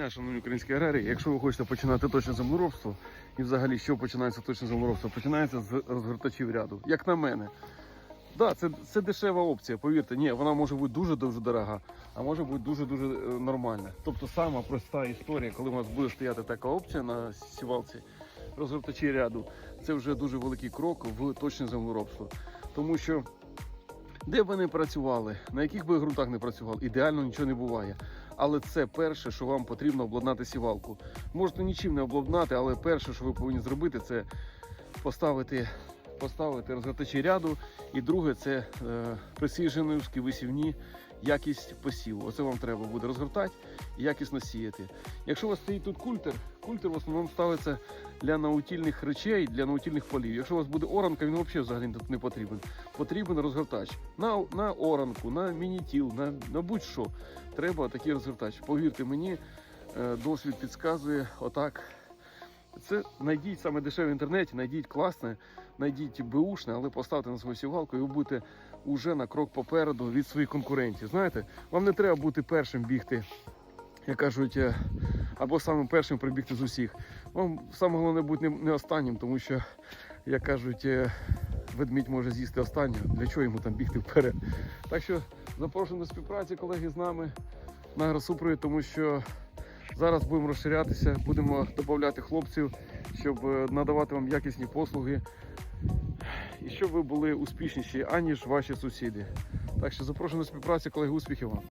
дня, шановні українські аграрії. Якщо ви хочете починати точне землеробство, і взагалі що починається точне землеробство, починається з розгортачів ряду. Як на мене. Да, це, це дешева опція, повірте, ні, вона може бути дуже-дуже дорога, а може бути дуже-дуже е, нормальна. Тобто сама проста історія, коли у вас буде стояти така опція на сівалці, розгортачі ряду, це вже дуже великий крок в точне землеробство. Тому що де б не працювали, на яких би ґрунтах не працювали, ідеально нічого не буває. Але це перше, що вам потрібно обладнати сівалку. Можете нічим не обладнати, але перше, що ви повинні зробити, це поставити, поставити розгортачі ряду. І друге, це е, присіженівські висівні, якість посіву. Оце вам треба буде розгортати і якісно сіяти. Якщо у вас стоїть тут культер, культер в основному ставиться для наутільних речей, для наутільних полів. Якщо у вас буде оранка, він взагалі взагалі тут не потрібен. Потрібен розгортач. На, на оранку, на мінітіл, на, на будь-що треба такий розгортач. Повірте мені, е, досвід підказує отак. Це знайдіть саме дешеве в інтернеті, знайдіть класне, знайдіть беушне, але поставте на свою сівалку і ви будете уже на крок попереду від своїх конкурентів. Знаєте, вам не треба бути першим бігти, як кажуть, е, або самим першим прибігти з усіх. Вам саме головне бути не, останнім, тому що, як кажуть, е, ведмідь може з'їсти останнього. Для чого йому там бігти вперед? Так що запрошую до співпраці, колеги, з нами на агросупровід, тому що зараз будемо розширятися, будемо додати хлопців, щоб е, надавати вам якісні послуги і щоб ви були успішніші, аніж ваші сусіди. Так що запрошую на співпраці, колеги, успіхів вам!